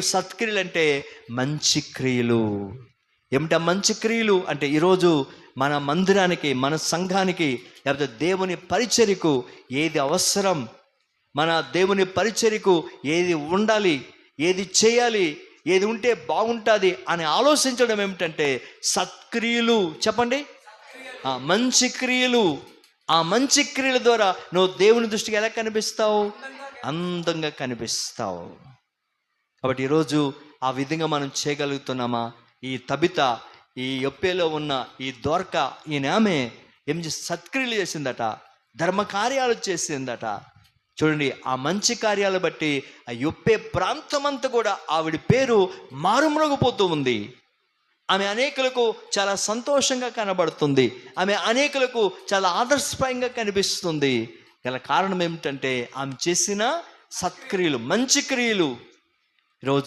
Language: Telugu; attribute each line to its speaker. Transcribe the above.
Speaker 1: సత్క్రియలు అంటే మంచి క్రియలు. ఏమిటా మంచి క్రియలు? అంటే ఈరోజు మన మందిరానికి మన సంఘానికి లేకపోతే దేవుని పరిచర్యకు ఏది అవసరం? మన దేవుని పరిచర్యకు ఏది ఉండాలి? ఏది చేయాలి? ఏది ఉంటే బాగుంటుంది అని ఆలోచించడం ఏమిటంటే సత్క్రియలు. చెప్పండి. ఆ మంచి క్రియలు. ఆ మంచి క్రియల ద్వారా నువ్వు దేవుని దృష్టికి ఎలా కనిపిస్తావు? అందంగా కనిపిస్తావు. కాబట్టి ఈరోజు ఆ విధంగా మనం చేయగలుగుతున్నామా? ఈ తబిత ఈ ఎప్పేలో ఉన్న ఈ దోర్క ఈయన ఆమె ఏం సత్క్రియలు చేసిందట ధర్మ కార్యాలు చేసిందట. చూడండి ఆ మంచి కార్యాలు బట్టి ఆ యొప్పే ప్రాంతమంతా కూడా ఆవిడ పేరు మారుమ్రోగిపోతూ ఉంది. ఆమె అనేకులకు చాలా సంతోషంగా కనబడుతుంది. ఆమె అనేకులకు చాలా ఆదర్శప్రాయంగా కనిపిస్తుంది. గల కారణం ఏమిటంటే ఆమె చేసిన సత్క్రియలు మంచి క్రియలు